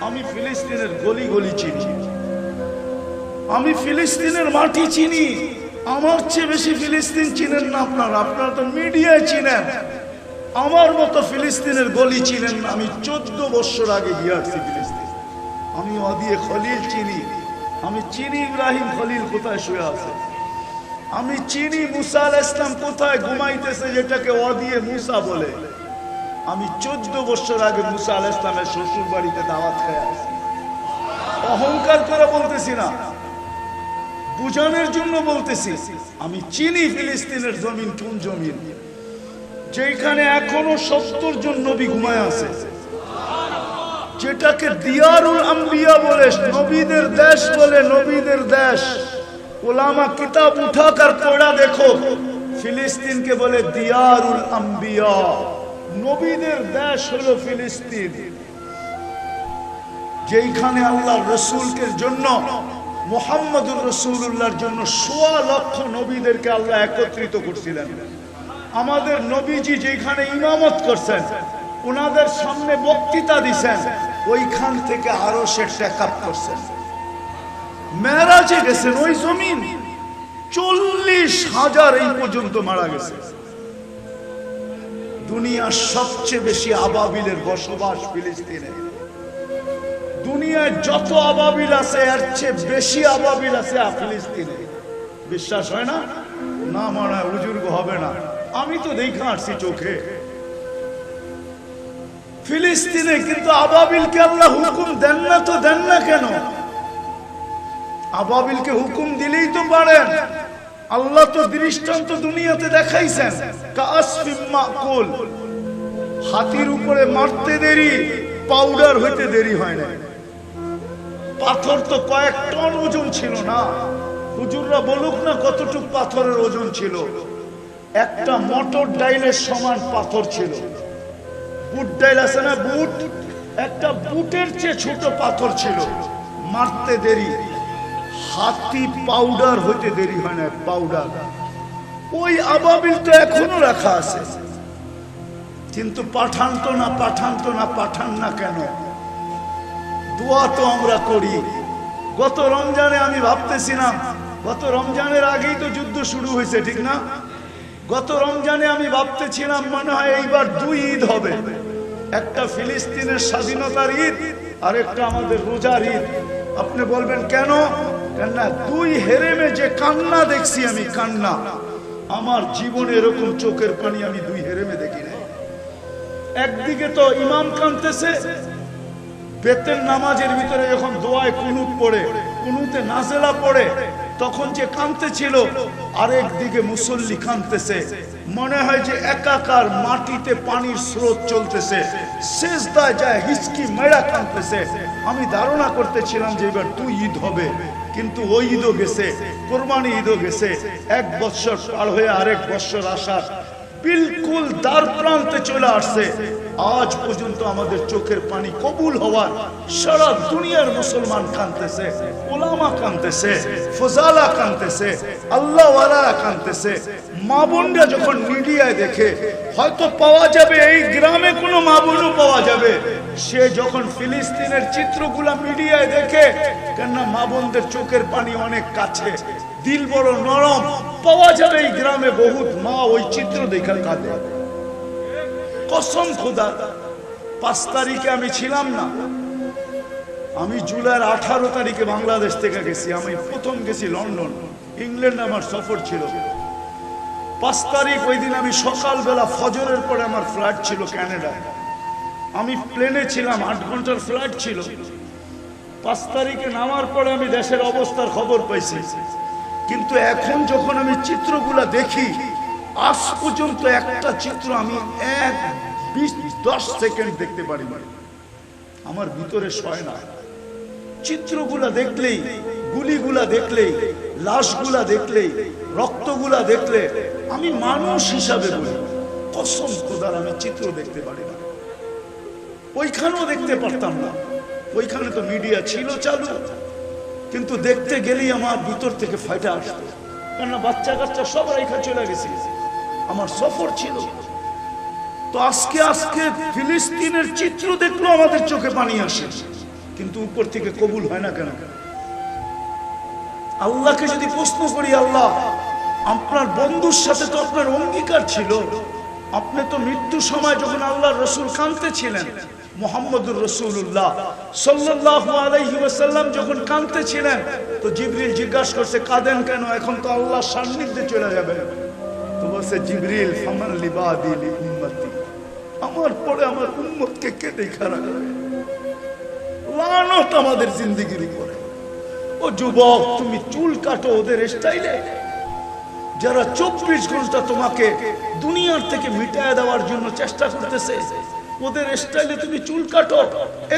আমি ফিলিস্তিনের গলি গলি চিনি। আমি ফিলিস্তিনের মাটি চিনি। আমার চেয়ে বেশি ফিলিস্তিন চিনেন না আপনারা। আপনারা তো মিডিয়ায় চিনেন। আমার মতো ফিলিস্তিনের গলি চিনেন না। আমি চোদ্দ বছর আগে গিয়ে আসছি ফিলিস্তিন। আমি অদিয়ে খলিল চিনি। আমি চিনি ইব্রাহিম খলিল কোথায় শুয়ে আছে? আমি চিনি মুসা আল ইসলাম কোথায় ঘুমাইতেছে, যেটাকে অদিয়ে মুসা বলে। আমি চোদ্দ বছর আগে মুসা আল ইসলামের শ্বশুর বাড়িতে দাওয়াত খেয়ে আসি। অহংকার করে বলতেছি না। বুঝানোর জন্য বলতেছি, আমি চিনি ফিলিস্তিনের জমিন কোন জমিন? যেখানে এখনও সত্তর জন নবী ঘুমায় আছে। যেটাকে দিয়ারুল আম্বিয়া বলে, নবীদের দেশ বলে, নবীদের দেশ। ওলামা কিতাব উঠাকার পড়া দেখো। ফিলিস্তিনকে বলে দিয়ারুল আম্বিয়া। নবীদের দেশ হলো ফিলিস্তিন। যেইখানে আল্লাহ রসুলকে জন্য, মোহাম্মদুর রসুল্লাহর জন্য সোয়া লক্ষ নবীদেরকে আল্লাহ একত্রিত করছিলেন। আমাদের নবীজি যেখানে ইমামত করছেন, ওনাদের সামনে বক্তৃতা দিছেন, ওইখান থেকে আরও সে টেকআপ করছেন। মেরাজে গেছেন, ওই জমিন চল্লিশ হাজার এই পর্যন্ত মারা গেছে। দুনিয়ার সবচেয়ে বেশি আবাবিলের বসবাস ফিলিস্তিনে। দুনিয়ায় যত আবাবিল আছে, এর চেয়ে বেশি আবাবিল আছে ফিলিস্তিনে। বিশ্বাস হয় না? না মনে হয় উজুর্গ হবে না। আমি তো দেখা আসছি চোখে। ফিলিস্তিনে কিন্তু আবাবিলকে আল্লাহ হুকুম দেন না তো দেন না কেন? আবাবিলকে হুকুম দিলেই তো পারেন। আল্লাহ তো দৃষ্টান্ত দুনিয়াতে দেখাইছেন। হাতির উপরে মারতে দেরি, পাউডার হইতে দেরি হয় না পাথর তো কয়েক টন ওজন ছিল না। হুজুররা বলুক না কতটুক পাথরের ওজন ছিল। একটা মটর ডাইলের সমান পাথর ছিল। বুট ডাইল আছে না বুট? একটা বুটের চেয়ে ছোট পাথর ছিল। মারতে দেরি। হাতি পাউডার হইতে দেরি হয় না পাউডার ওই আবাবিল তো এখনও রাখা আছে। কিন্তু পাঠান তো না পাঠান তো না, পাঠান না কেন? দোয়া তো আমরা করি। গত রমজানে আমি ভাবতেছিলাম, গত রমজানের আগেই তো যুদ্ধ শুরু হয়েছে, ঠিক না? গত রমজানে আমি ভাবতেছিলাম, মনে হয় এইবার দুই ঈদ হবে। একটা ফিলিস্তিনের স্বাধীনতার ঈদ আর একটা আমাদের রোজার ঈদ। আপনি বলবেন, কেন? কেননা দুই হেরেমে যে কান্না দেখছি আমি, কান্না। আমার জীবনে এরকম চোখের পানি আমি দুই হেরেমে দেখি নাই। একদিকে তো ইমাম কানতেছে বেতের নামাজের ভিতরে যখন দোয়ায় কুনুত পড়ে, কুনুতে নাজেলা পড়ে, তখন যে কানতে ছিল আরেক দিকে মুসল্লি কানতেছে মনে হয় যে একাকার মাটিতে পানির স্রোত চলতেছে। শেষদায় যায় হিচকি মেড়া কানতেছে আমি ধারণা করতেছিলাম যে এবার দুই ঈদ হবে। কিন্তু ওই ঈদও গেছে, কোরবানি ঈদও গেছে। এক বৎসর পার হয়ে আরেক বৎসর আসার বিলকুল দ্বার প্রান্তে চলে আসছে। আজ পর্যন্ত আমাদের চোখের পানি কবুল হওয়ার সারা দুনিয়ার মুসলমান কানতেছে ওলামা কানতেছে ফজালা কানতেছে আল্লাহ কানতেছে মা বোনরা যখন মিডিয়ায় দেখে, হয়তো পাওয়া যাবে, এই গ্রামে কোনো মা বোনও পাওয়া যাবে। সে যখন ফিলিস্তিনের চিত্রগুলা মিডিয়ায় দেখে, কেননা মা বোনদের চোখের পানি অনেক কাছে, দিল বড় নরম, পাওয়া যাবে এই গ্রামে বহুত মা ওই চিত্র দেখা কাঁদে। কসম খোদা, পাঁচ তারিখে আমি ছিলাম না। আমি জুলাইয়ের আঠারো তারিখে বাংলাদেশ থেকে গেছি। আমি প্রথম গেছি লন্ডন। ইংল্যান্ড আমার সফর ছিল। পাঁচ তারিখ ওই দিন আমি সকালবেলা ফজরের পরে আমার ফ্লাইট ছিল ক্যানাডায়। আমি প্লেনে ছিলাম, আট ঘণ্টার ফ্লাইট ছিল। পাঁচ তারিখে নামার পরে আমি দেশের অবস্থার খবর পাইছি। কিন্তু এখন যখন আমি চিত্রগুলা দেখি আজ পর্যন্ত একটা চিত্র আমি এক বিশ দশ সেকেন্ড দেখতে পারি আমার ভিতরে সয় না। চিত্রগুলা দেখলেই, গুলিগুলা দেখলেই, লাশগুলা দেখলেই, রক্তগুলা দেখলে আমি মানুষ হিসাবে বলি। কসম খোদার, আমি চিত্র দেখতে পারি না। ওইখানেও দেখতে পারতাম না। ওইখানে তো মিডিয়া ছিল চালু। কিন্তু দেখতে গেলেই আমার ভিতর থেকে ফাইটা আসতো। কেননা বাচ্চা কাচ্চা সব রেখা চলে গেছে। আমার সফর ছিল। তো আজকে আজকে ফিলিস্তিনের চিত্র দেখল আমাদের চোখে পানি আসে। কিন্তু উপর থেকে কবুল হয় না কেন? আল্লাহকে যদি প্রশ্ন করি, আল্লাহ, আপনার বন্ধুর সাথে তো আপনার অঙ্গীকার ছিল। আপনি তো মৃত্যুর সময় যখন আল্লাহ রসুল কাঁদতে ছিলেন মোহাম্মদুর রসুল্লাহ সাল্লাল্লাহু আলাইহি ওয়াসাল্লাম যখন কাঁদতে ছিলেন তো জিবরিল জিজ্ঞাসা করছে, কাঁদেন কেন? এখন তো আল্লাহ সান্নিধ্যে চলে যাবেন। বলছে জিবরিল, ফামান লিবাদি লি উম্মতি। আমার পরে আমার উম্মতকে কে দেখা রাখবে? লানত আমাদের জিন্দিগির উপরে। ও যুবক, তুমি চুল কাটো ওদের স্টাইলে যারা চব্বিশ ঘণ্টা তোমাকে দুনিয়ার থেকে মিটায় দেওয়ার জন্য চেষ্টা করতেছে, ওদের স্টাইলে তুমি চুল কাটো,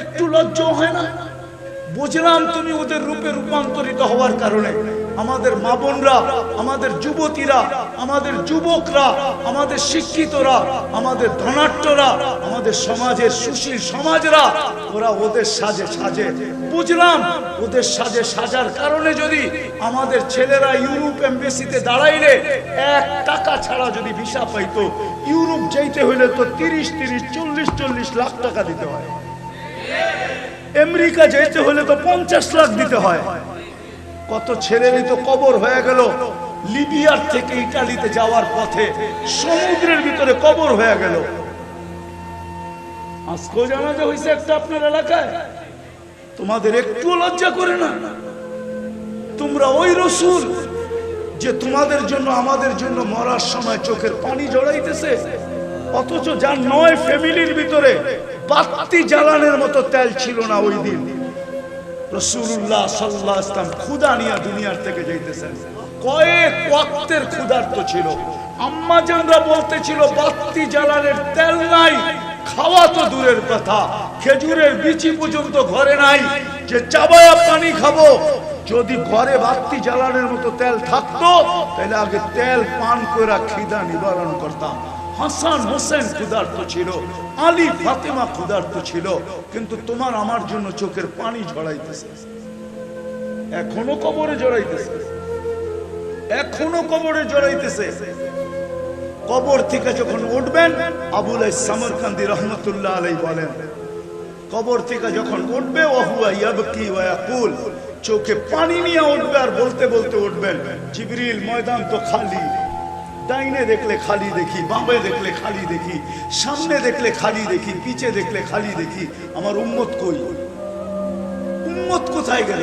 একটু লজ্জাও হয় না? বুঝলাম তুমি ওদের রূপে রূপান্তরিত হওয়ার কারণে আমাদের মা বোনরা, আমাদের যুবতীরা, আমাদের যুবকরা, আমাদের শিক্ষিতরা, আমাদের ধনাট্যরা আমাদের সমাজের সুশীল সমাজরা, ওরা ওদের সাজে সাজে। বুঝলাম, ওদের সাজে সাজার কারণে যদি আমাদের ছেলেরা ইউরোপ এমবেসিতে দাঁড়াইলে এক টাকা ছাড়া যদি ভিসা পাইতো, ইউরোপ যাইতে হইলে তো তিরিশ তিরিশ, চল্লিশ চল্লিশ লাখ টাকা দিতে হয়। আমেরিকা যেতে হলে তো পঞ্চাশ লাখ দিতে হয়। কত ছেলেরই তো কবর হয়ে গেল। লিবিয়ার থেকে ইটালিতে যাওয়ার পথে সমুদ্রের ভিতরে কবর হয়ে গেল। আজকেও জানাজা হয়েছে একটা আপনার এলাকায়। তোমাদের একটু লজ্জা করে না। তোমরা ওই রসুল যে তোমাদের জন্য, আমাদের জন্য মরার সময় চোখের পানি জড়াইতেছে, অথচ যার নয় ফ্যামিলির ভিতরে বাত্তি জ্বালানের মতো তেল ছিল না ওই দিন। রসুল্লাহ সাল্লাহ ইসলাম ক্ষুদা নিয়ে দুনিয়ার থেকে যাইতেছেন। কয়েক ওয়াক্তের ক্ষুধার্ত ছিল। আম্মা জানরা বলতেছিল বাত্তি জ্বালানের তেল নাই, খাওয়া তো দূরের কথা, খেজুরের বিচি পর্যন্ত ঘরে নাই, যে চাবায়া পানি খাব, যদি ঘরে বাত্তি জ্বালানোর মতো তেল থাকতো, তাহলে আগে তেল পান করে খিদা নিবারণ করতাম। হাসান হোসেন ক্ষুধার্ত ছিল, আলী ফাতেমা ক্ষুধার্ত ছিল, কিন্তু তোমার আমার জন্য চোখের পানি ঝড়াইতেছে এখনও কবরে জড়াইতেছে। এখনও কবরে জড়াইতেছে। কবর থেকে যখন উঠবেন, আবুল সামরকান্দি রহমতুল্লাহ আলাই বলেন, কবর থেকে যখন উঠবে, ওহুয়া চোখে পানি নিয়ে উঠবে আর বলতে বলতে উঠবেন, জিবরিল, ময়দান তো খালি। ডাইনে দেখলে খালি দেখি, বামে দেখলে খালি দেখি, সামনে দেখলে খালি দেখি, পিছে দেখলে খালি দেখি, আমার উম্মত কই? উম্মত কোথায় গেল?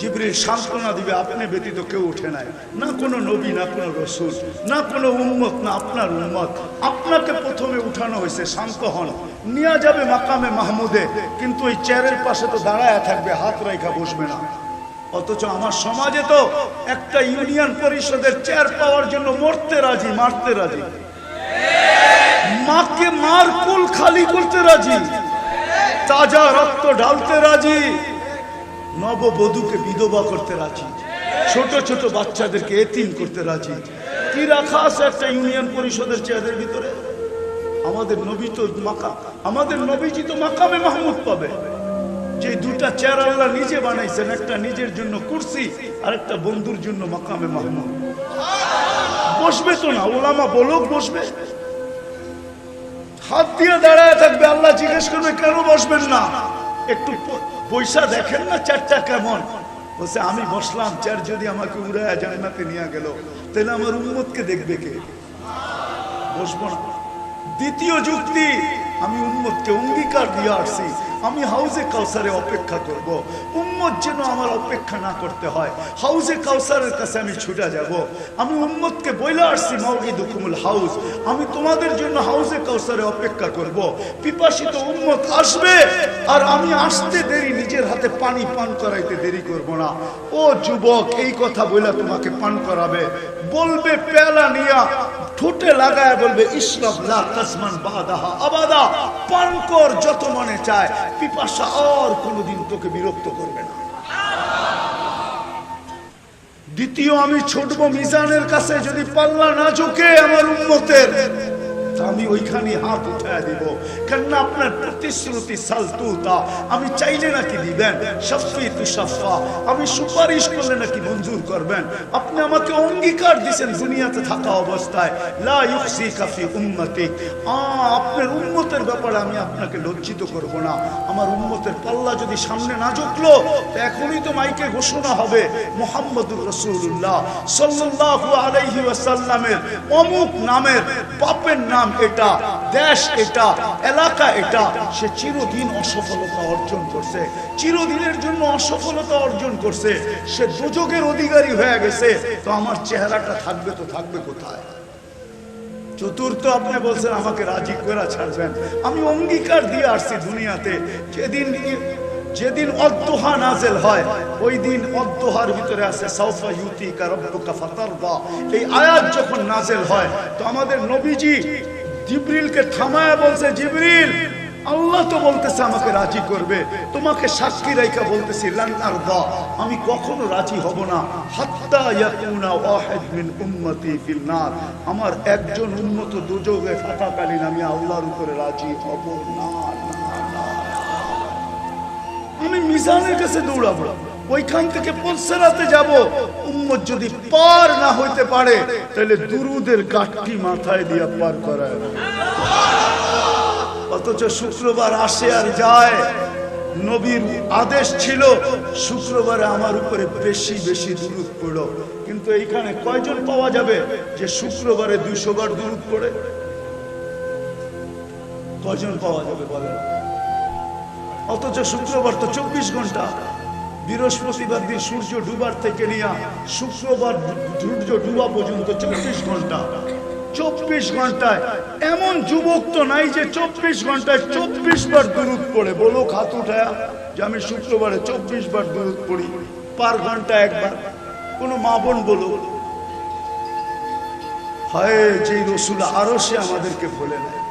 জিবরিল সান্ত্বনা দিবে, আপনি ব্যতীত কেউ উঠে নাই। না কোনো নবী, না কোনো রসুল, না কোনো উন্মত না আপনার উন্মত আপনাকে প্রথমে উঠানো হয়েছে শান্ত হন নিয়ে যাবে মাকামে মাহমুদে, কিন্তু ওই চেয়ারের পাশে তো দাঁড়ায় থাকবে, হাত রেখা বসবে না। অথচ আমার সমাজে তো একটা ইউনিয়ন পরিষদের চেয়ার পাওয়ার জন্য মরতে রাজি, মারতে রাজি। মাকে মার কুল খালি করতে রাজি। তাজা রক্ত ঢালতে রাজি। নববধূকে বিধবা করতে রাজি। ছোট ছোট বাচ্চাদেরকে এতিম করতে রাজি। কি রাখা আছে একটা ইউনিয়ন পরিষদের চেয়ারের ভিতরে? আমাদের নবী তো মাকা আমাদের নবীজি তো মাকামে মাহমুদ পাবে। যে দুটা চেয়ার আল্লাহ নিজে বানাইছেন, একটা নিজের জন্য কুর্সি আর একটা বন্ধুর জন্য মাকামে মাহমুদ। বসবে তো না, ওলামা বলুক বসবে। হাত দিয়ে দাঁড়ায় থাকবে, আল্লাহ জিজ্ঞেস করবে, কেন বসবেন না? একটু পয়সা দেখেন না চারটা কেমন? বলছে, আমি বসলাম চার যদি আমাকে উড়ায় জান্নাতে নিয়ে গেল, তাহলে আমার উন্মতকে দেখবে কে? বসবো না। দ্বিতীয় যুক্তি, আমি উম্মতকে অঙ্গীকার দিয়ে আসছি। আমি হাউজে কাউসারে অপেক্ষা করব। উম্মত যেন আমার অপেক্ষা না করতে হয় হাউজে কাউসারের কাছে আমি ছুটে যাব। আমি উম্মতকে বইলে আসছি মাউকি দুকুমুল হাউস আমি তোমাদের জন্য হাউজে কাউসারে অপেক্ষা করব। পিপাসিত উম্মত আসবে, আর আমি আসতে দেরি, নিজের হাতে পানি পান করাইতে দেরি করব না ও যুবক, এই কথা বইলা তোমাকে পান করাবে বলবে পেলা নিয়া ঠোঁটে লাগায় বলবে ইসলাম লা তাসমান বাদাহা আবাদা পান কর যত মনে চায় পিপাসা আর কোনোদিন তোকে বিরক্ত করবে না। দ্বিতীয় আমি ছুটবো মিজানের কাছে, যদি পাল্লা না চোখে আমার উন্মতের আমি ওইখানে হাত উঠায় দিব। কেননা আপনার প্রতিশ্রুতি সালতুতা আমি চাইলে নাকি দিবেন? সফি তু সফা আমি সুপারিশ করলে নাকি মঞ্জুর করবেন? আপনি আমাকে অঙ্গীকার দিয়েছেন দুনিয়াতে থাকা অবস্থায়। লা ইউসি কাফি উম্মতি। আপনার উম্মতের ব্যাপারে আমি আপনাকে লজ্জিত করব না। আমার উম্মতের পাল্লা যদি সামনে না ঝুঁকলো, তো এখনই তো মাইকে ঘোষণা হবে মোহাম্মদুর রসুল্লাহ সাল্লাল্লাহু আলাইহি ওয়াসাল্লামের অমুক নামের বাপের নাম এটা, দেশ এটা, এলাকা এটা, সে চিরদিন অসফলতা অর্জন করছে। চিরদিনের জন্য অসফলতা অর্জন করছে। সে দুযোগের অধিকারী হয়ে গেছে। তো আমার চেহারাটা থাকবে তো থাকবে কোথায়? চতুর্থ আপনি বলছেন, আমাকে রাজি করে ছাড়বেন। আমি অঙ্গীকার দিয়ে আসছি দুনিয়াতে। যেদিন যেদিন অদ্দোহা নাজেল হয়, ওই দিন অদ্দোহার ভিতরে আছে, সাউফা ইউতি কারব্বুকা ফাতারদা। এই আয়াত যখন নাজেল হয়, তো আমাদের নবীজি জিবরিলকে থামায়া বলছে, জিবরিল, আল্লাহ তো বলতেছে আমাকে রাজি করবে। তোমাকে সাক্ষী রেখা বলতেছি, লান আরদা, আমি কখনো রাজি হব না। হাত্তা ইয়াকুনা ওয়াহিদ মিন উম্মতি ফিল নার। আমার একজন উম্মত দুযোগে থাকাকালীন আমি আল্লাহর উপরে রাজি হব না। আমি মিজানের কাছে দৌড়াবো। ওইখান থেকে পলসেরাতে যাব। উম্মত যদি পার না হইতে পারে, তাহলে দুরুদের গাঠটি মাথায় দিয়া পার করায়। অথচ শুক্রবার আসে আর যায়। নবীর আদেশ ছিল, শুক্রবারে আমার উপরে বেশি বেশি দূরত পড়ো। কিন্তু এইখানে কয়জন পাওয়া যাবে যে শুক্রবারে দুইশো বার দূরত পড়ে? কয়জন পাওয়া যাবে বলেন? অথচ শুক্রবার তো চব্বিশ ঘণ্টা। বৃহস্পতিবার দিন সূর্য ডুবার থেকে নিয়ে শুক্রবার সূর্য ডুবা পর্যন্ত চব্বিশ ঘণ্টা। চব্বিশ ঘন্টায় এমন যুবক তো নাই যে চব্বিশ ঘন্টায় চব্বিশ বার দূরত পড়ে। বলো হাত উঠায়, যে আমি শুক্রবারে চব্বিশ বার দূরত পড়ি, পার ঘণ্টা একবার। কোনো মা বোন বলো, হয় যে রসুল আরও সে আমাদেরকে ভুলে নেয়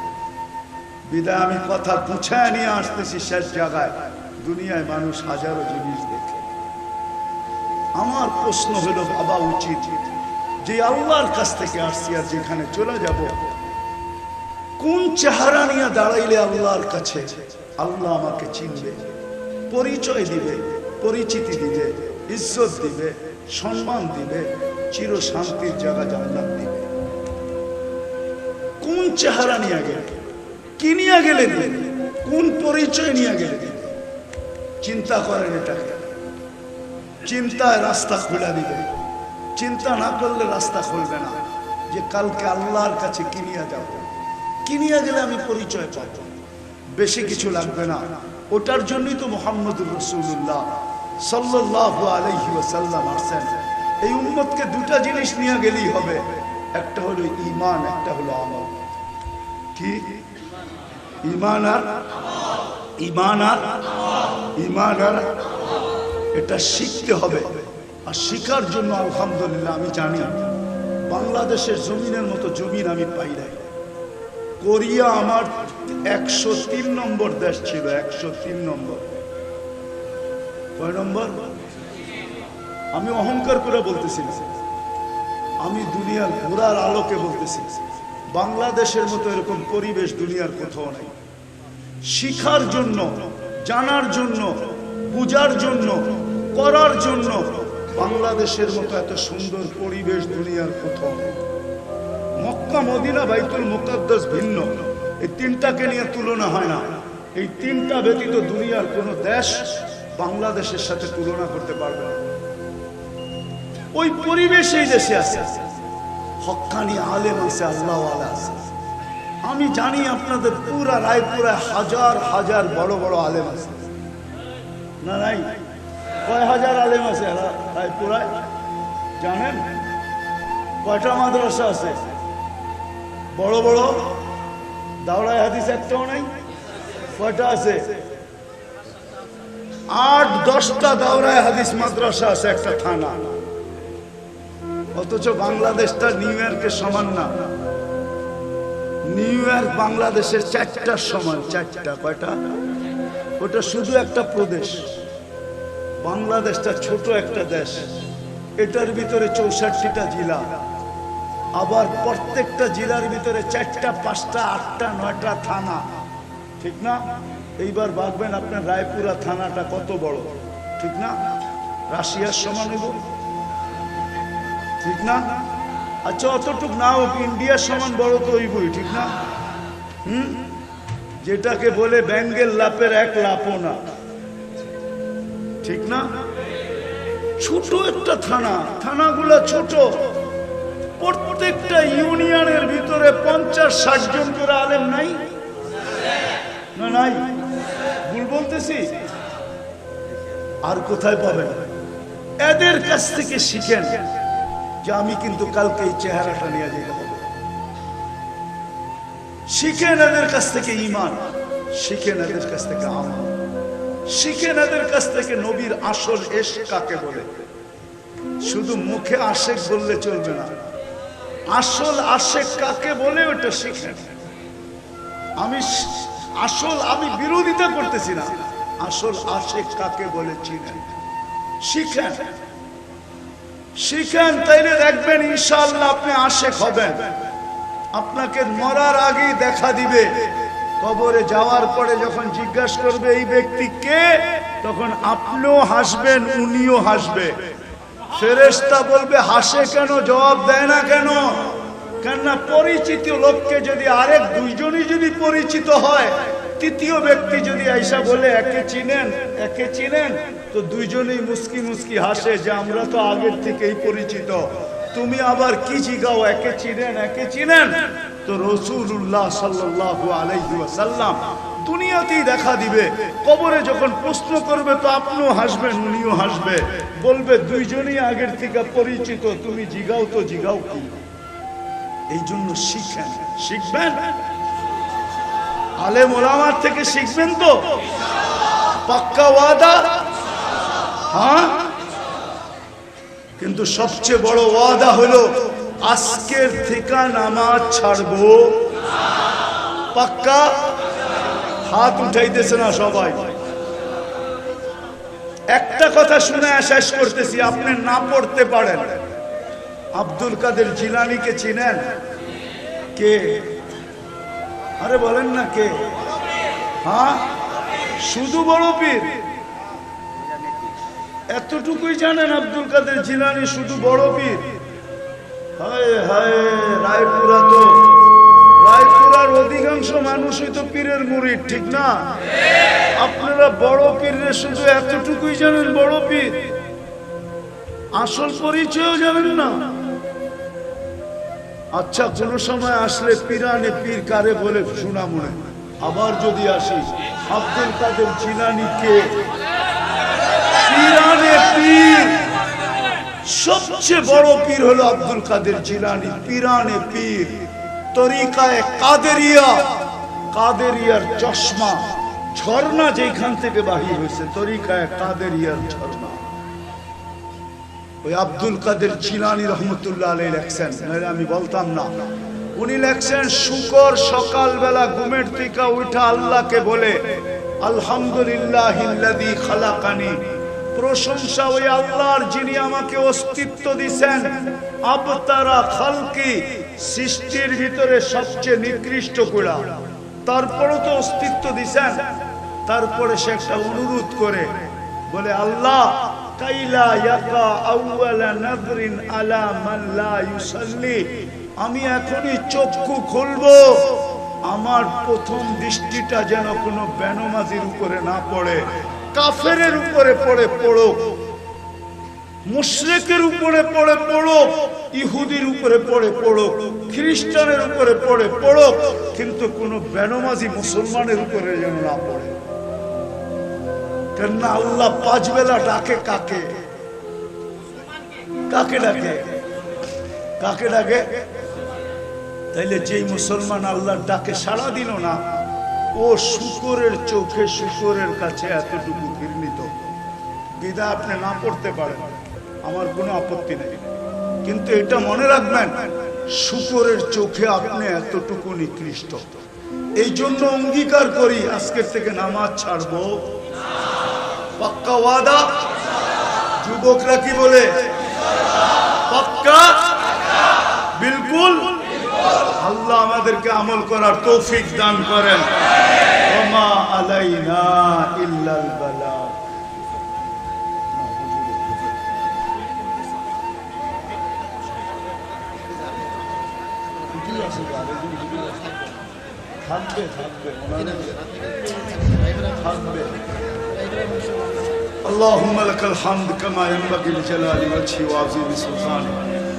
বিদায়, আমি কথা গুছায় নিয়ে আসতেছি শেষ জায়গায়। দুনিয়ায় মানুষ হাজারো জিনিস দেখে আমার প্রশ্ন হলো, ভাবা উচিত যে আল্লাহর কাছ থেকে আসছি আর যেখানে চলে যাব কোন চেহারা নিয়ে দাঁড়াইলে আল্লাহর কাছে আল্লাহ আমাকে চিনবে, পরিচয় দিবে, পরিচিতি দিবে, ইজ্জত দিবে, সম্মান দিবে চির শান্তির জায়গা জান্নাত দিবে কোন চেহারা নিয়ে গেলে, কি নিয়ে গেলে? কোন পরিচয় নিয়ে গেলে? চিন্তা করেন এটাকে চিন্তায় রাস্তা খুলে দিবে। চিন্তা না করলে রাস্তা খুলবে না। যে কালকে আল্লাহর কাছে কিনিয়া যাব? কিনিয়া গেলে আমি পরিচয় পাব? বেশি কিছু লাগবে না। ওটার জন্যই তো মোহাম্মদুর রসুল্লাহ সাল্লাহ আলহি ওসাল্লাম আসছেন। এই উম্মতকে দুটা জিনিস নিয়ে গেলেই হবে। একটা হলো ইমান একটা হলো আমল। কি? ইমান আর? ইমান আর? ইমান আর? এটা শিখতে হবে। আর শিখার জন্য আলহামদুলিল্লাহ আমি জানি, বাংলাদেশের জমিনের মতো জমিন আমি পাই নাই। কোরিয়া আমার একশো তিন নম্বর দেশ ছিল, একশো তিন নম্বর। কয় নম্বর? আমি অহংকার করে বলতেছি। আমি দুনিয়ার ঘোরার আলোকে বলতেছি। বাংলাদেশের মতো এরকম পরিবেশ দুনিয়ার কোথাও নাই। শিখার জন্য, জানার জন্য, বুঝার জন্য করার জন্য বাংলাদেশের মতো এত সুন্দর পরিবেশ দুনিয়ার কোথাও মক্কা, মদিনা, বাইতুল মুকাদ্দাস ভিন্ন। এই তিনটাকে নিয়ে তুলনা হয় না। এই তিনটা ব্যতীত দুনিয়ার কোনো দেশ বাংলাদেশের সাথে তুলনা করতে পারবে না। ওই পরিবেশ এই দেশে আছে। হক্কানি আলেম আছে আল্লাহ আছে। আমি জানি আপনাদের পুরা রায়পুরায় হাজার হাজার বড় বড় আলেম আছে। না, নাই? কয় হাজার আলেম আছে রায়পুরায় জানেন? কয়টা মাদ্রাসা আছে? বড় বড়? দাওড়ায় হাদিস একটাও নাই? কয়টা আছে? আট, দশটা দাওড়ায় হাদিস মাদ্রাসা আছে, একটা থানা। অথচ বাংলাদেশটা নিউ ইয়র্কের সমান না। নিউ ইয়র্ক বাংলাদেশের চারটার সমান, চারটা, কয়টা? ওটা শুধু একটা প্রদেশ। বাংলাদেশটা ছোট একটা দেশ। এটার ভিতরে চৌষট্টিটা জেলা। আবার প্রত্যেকটা জেলার ভিতরে চারটা, পাঁচটা, আটটা, নয়টা থানা। ঠিক না? এইবার ভাববেন আপনার রায়পুরা থানাটা কত বড়। ঠিক না? রাশিয়ার সমান হইব। ঠিক না? আচ্ছা অতটুক না হোক ইন্ডিয়ার সমান বড় তো হইবই, ঠিক না? হুম? যেটাকে বলে ব্যাঙ্গের লাপের এক লাপও না ঠিক না? ছোট একটা থানা, থানাগুলো ছোট। প্রত্যেকটা ইউনিয়নের ভিতরে পঞ্চাশ, ষাট জন করে আলেম নাই? না, নাই। ভুল বলতেছি? আর কোথায় পাবেন? এদের কাছ থেকে শিখেন যে আমি কিন্তু কালকে এই চেহারাটা নিয়ে যেতে হবে শিখেন এদের কাছ থেকে ইমান, শিখেন এদের কাছ থেকে আমল শিখেন এদের কাছ থেকে নবীর আসল এস কাকে বলে? শুধু মুখে আশেক বললে চলবে না। আসল আশেক কাকে বলে ওটা শিখেন। আমি আসল আমি বিরোধিতা করতেছি না। আসল আশেক কাকে বলে চিনেন। শিখেন। শিখেন, তাইলে দেখবেন ইনশাআল্লাহ আপনি আশেক হবেন। আপনাকে মরার আগেই দেখা দিবে। কবরে যাওয়ার পরে যখন জিজ্ঞাসা করবে, এই ব্যক্তি কে? তখন আপনিও হাসবেন, উনিও হাসবে। ফেরেশতা বলবে, হাসে কেন? জবাব দেয় না কেন? কেননা পরিচিত লোককে যদি আরেক দুইজনই যদি পরিচিত হয়, তৃতীয় ব্যক্তি যদি আইসা বলে, একে চিনেন একে চিনেন? তো দুইজনেই মুস্কি মুস্কি হাসে যে, আমরা তো আগের থেকেই পরিচিত। তুমি আবার কি জিগাও? একে চিনেন একে চিনেন? তো রসুল্লাহ সাল্লাল্লাহু আলাইহি ওয়াসাল্লাম দুনিয়াতেই দেখা দিবে। কবরে যখন প্রশ্ন করবে, তো আপনিও হাসবেন, উনিও হাসবে। বলবে, দুইজনই আগের থেকে পরিচিত, তুমি জিগাও তো জিগাও কি? এই জন্য শিখেন। শিখবেন? আলে ওলামার থেকে শিখবেন তো? পাক্কা ওয়াদা? হ্যাঁ? কিন্তু সবচেয়ে বড় ওয়াদা হলো আজকের থেকে নামাজ ছাড়বো। পাক্কা? হাত উঠাইতেছে না সবাই। একটা কথা শুনে শেষ করতেছি, আপনি না পড়তে পারেন। আব্দুল কাদের জিলানিকে চিনেন? কে? আরে বলেন না কে? হ্যাঁ? শুধু বড় পীর? এতটুকুই জানেন আব্দুল কাদের জিলানি শুধু বড় পীর? হায় রায়পুরা তো, রায়পুরার অধিকাংশ মানুষই তো পীরের মুরিদ ঠিক না? আপনারা এতটুকুই জানেন, বড় পীর। আসল না। আচ্ছা কোন সময় আসলে পিরানে পীর কারে বলে শোনা মনে আবার যদি আসি আব্দুল কাদের জিলানি কে পিরানে পীর। সবচেয়ে বড় পীর হলো আব্দুল কাদের জিলানি। পিরানে পীর। তরিকায় কাদেরিয়া। কাদেরিয়ার চশমা। ঝর্ণা যেখান থেকে বাহির হয়েছে, তরিকায় কাদেরিয়ার ঝর্ণা। ওই আব্দুল কাদের জিলানি রহমতুল্লাহ আলাই লেখছেন, নাহলে আমি বলতাম না। উনি লেখছেন, শুকর সকালবেলা ঘুমের থেকে উঠা আল্লাহকে বলে আলহামদুলিল্লাহ খালাকানি প্রশংসা ওই আল্লাহর যিনি আমাকে অস্তিত্ব দিছেন। আবতারা খালকি সৃষ্টির ভিতরে সবচেয়ে নিকৃষ্ট কুড়া তারপরও তো অস্তিত্ব দিছেন। তারপরে সে একটা অনুরোধ করে, বলে, আল্লাহ, কাইলা নাযরিন আলা আমি এখনই চক্ষু খুলবো। আমার প্রথম দৃষ্টিটা যেন কোনো বেনমাজির উপরে না পড়ে। কাফেরের উপরে পড়ে পড়ো। মুশরেকের উপরে পড়ে পড়ো। ইহুদির উপরে পড়ে পড়ো। খ্রিস্টানের উপরে পড়ে পড়ো। কিন্তু কোনো বেনমাজি মুসলমানের উপরে যেন না পড়ে। আল্লাহ পাঁচ বেলা ডাকে কাকে? কাকে ডাকে? কাকে ডাকে? তাইলে যেই মুসলমান আল্লাহর ডাকে দিল না ও শুকরের চোখে শুকরের কাছে এতটুকু ঘৃণিত। বিদা আপনি না পড়তে পারেন, আমার কোনো আপত্তি নেই। কিন্তু এটা মনে রাখবেন, শুকরের চোখে আপনি এতটুকু নিকৃষ্ট। এই জন্য অঙ্গীকার করি, আজকের থেকে নামাজ ছাড়বো। পাক্কা ওয়াদা? যুবকরা কি বলে? পাক্কা? বিলকুল? আল্লাহ আমাদেরকে আমল করার তৌফিক দান করেন ওমা আলাইনা ইল্লাল বালাগ থাকবে থাকবে থাকবে اللهم لك الحمد كما ينبغي لجلال وجهه وعظيم سلطانه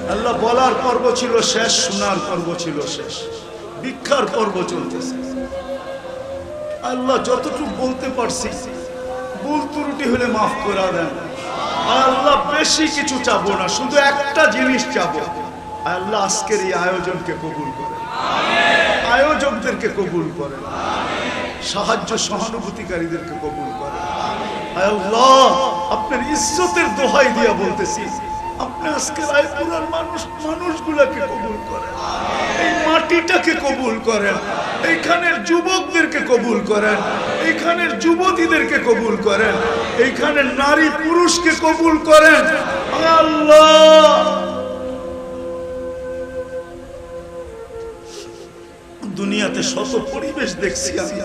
আল্লাহ বলার পর্ব ছিল শেষ, শোনার পর্ব ছিল শেষ। ভিক্ষার পর্ব চলতেছে। আল্লাহ যতটুকু বলতে পারছি, ভুল ত্রুটি হলে মাফ করে দেন। আল্লাহ বেশি কিছু চাবো না, শুধু একটা জিনিস চাবো। আল্লাহ আজকের এই আয়োজনকে কবুল করে আয়োজকদেরকে কবুল করে সাহায্য সহানুভূতিকারীদেরকে কবুল করে আল্লাহ আপনার ইজ্জতের দোহাই দিয়া বলতেছি আপনি মানুষ, মানুষগুলাকে কবুল করেন। এই মাটিটাকে কবুল করেন। এইখানের যুবকদেরকে কবুল করেন। এইখানের যুবতীদেরকে কবুল করেন। এইখানের নারী পুরুষকে কবুল করেন। আল্লাহ! দুনিয়াতে শত পরিবেশ দেখছি আমি।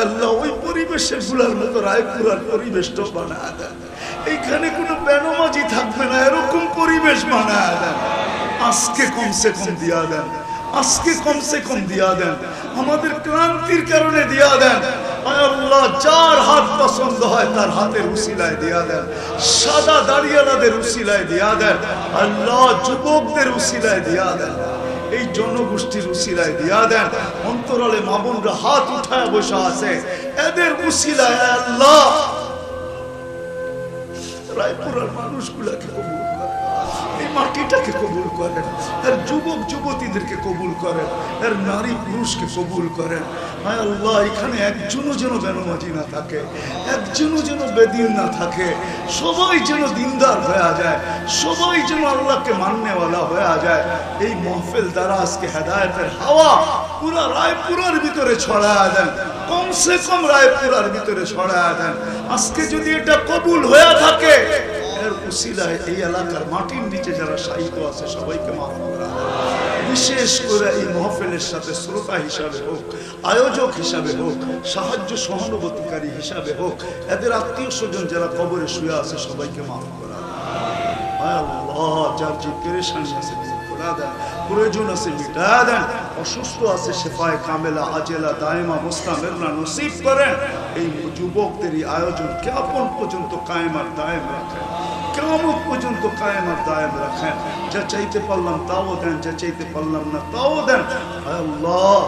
আল্লাহ, ওই পরিবেশেরগুলার মতো রায়পুরার পরিবেশটা বানায় দেন। এইখানে কোনো বেনমাজি থাকবে না, এরকম পরিবেশ বানায় দেন। আজকে কমসে কম দিয়া দেন, আজকে কমসে কম দিয়া দেন, আমাদের ক্লান্তির কারণে দিয়া দেন। যার হাত পছন্দ হয় তার হাতের উসিলায় দিয়া দেন, সাদা দাঁড়িয়ালাদের উসিলায় দিয়া দেন, আল্লাহ যুবকদের উসিলায় দিয়া দেন, এই জনগোষ্ঠীর উসিলায় দিয়া দেন। অন্তরালে মামুনরা হাত উঠায় বসে আছে, এদের উসিলায় আল্লাহ রায়পুরের মানুষগুলাকে কবুল করেন। এই মাটিটাকে কবুল করেন। এর যুবক, যুবতীদেরকে কবুল করেন। এর নারী পুরুষকে কবুল করেন। হায় আল্লাহ, এখানে একজনও যেন বেনমাজি না থাকে, একজনও যেন বেদিন না থাকে। সবাই যেন দিনদার হয়ে যায়, সবাই যেন আল্লাহকে মাননেওয়ালা হয়ে যায়। এই মহফিল দ্বারা আজকে হেদায়তের হাওয়া পুরা রায়পুরার ভিতরে ছড়ায় দেন। কমসে কম রায়পুরার ভিতরে ছড়ায় দেন। আজকে যদি এটা কবুল হয়ে থাকে আয়োজক হিসাবে হোক, সাহায্য হিসাবে হোক, এদের আত্মীয় স্বজন যারা শুয়ে আছে, সবাইকে মাফ করা যার যে আছে প্রয়োজন আছে মিটা দেন অসুস্থ আছে শেফায় কামেলা, আজেলা, দায়মা মুস্তামেরনা নসিব করেন। এই যুবকদের আয়োজন কেমন পর্যন্ত কায়েম আর দায়েম রাখেন? কেমন পর্যন্ত কায়েম আর দায়েম রাখেন? যা চাইতে পারলাম তাও দেন যা চাইতে পারলাম না তাও দেন। আল্লাহ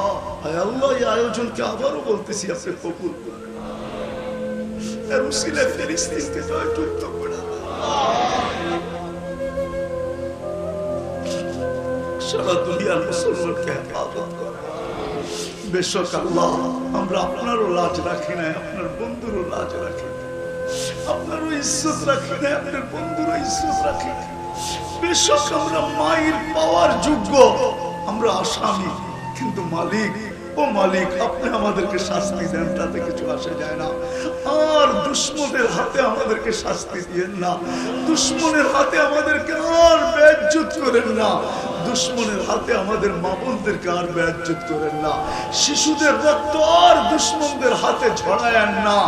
আল্লাহ, এই আয়োজনকে আবারও বলতেছি আপনি কবুল করুন। এর উসিলে ফিলিস্তিনকে জয়যুক্ত করে সারা দুনিয়ার মুসলমানকে হেফাজত করে। বেশক আল্লাহ, আমরা আপনারও লাজ রাখি না আপনার বন্ধুরও লাজ রাখি আপনারও ইজ্জত রাখি না আপনার বন্ধুরও ইজ্জত রাখি বেশক আমরা মায়ের পাওয়ার যোগ্য, আমরা আসামি, কিন্তু মালিক, ও মালিক, আপনি আমাদেরকে শাস্তি দেন, তাতে কিছু আসে যায় না। আর দুশ্মনের হাতে আমাদেরকে শাস্তি দিয়েন না। দুশ্মনের হাতে আমাদেরকে আর বেজ্জুত করেন না। দুশ্মনের হাতে আমাদের মা বোনদেরকে আর বেজ্জুত করেন না। শিশুদের রক্ত আর দুশ্মনদের হাতে ঝড়ায়েন না।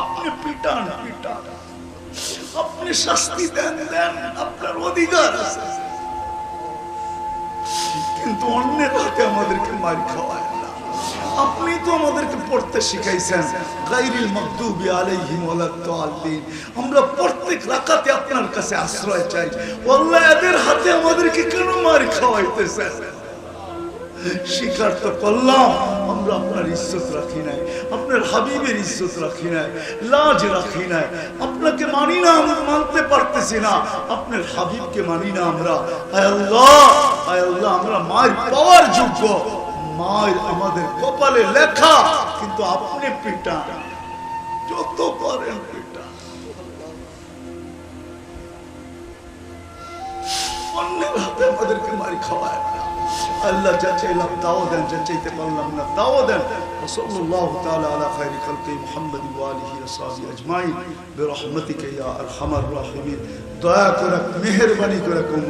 আপনি পিটান পিটান। আপনি শাস্তি দেন দেন। আপনার অধিকার কিন্তু অন্যের হাতে আমাদেরকে মার খাওয়ায় আপনি তো আমাদেরকে পড়তে শিখাইছেন। গাইরিল মাকদুবি আলাইহিম ওয়ালাদ-দাল্লিন। আমরা প্রত্যেক রাকাতে আপনার কাছে আশ্রয় চাই। আল্লাহ এদের হাতে আমাদেরকে কেন মার খাওয়াইতেছেন? স্বীকার তো করলাম, আমরা আপনার ইজ্জত রাখি নাই। আপনার হাবিবের ইজ্জত রাখি নাই, লাজ রাখি নাই। আপনাকে মানি না আমরা মানতে পারতেছি না। আপনার হাবিবকে মানি না আমরা। আয় আল্লাহ আয় আল্লাহ, আমরা মায়ের পাওয়ার যোগ্য। মায়ের আমাদের কপালে লেখা কিন্তু আপনি পিটা যত পারেন পিটা অন্যের হাতে আমাদেরকে মারি খাওয়ায় না আল্লাহ যা চাইলাম তাও দেন যা চাইতে পারলাম না তাও দেন وصلى الله تعالى على خير خلقه محمد وآله وصحبه أجمعين برحمتك يا أرحم الراحمين দয়া করে মেহেরবানি করে কেউ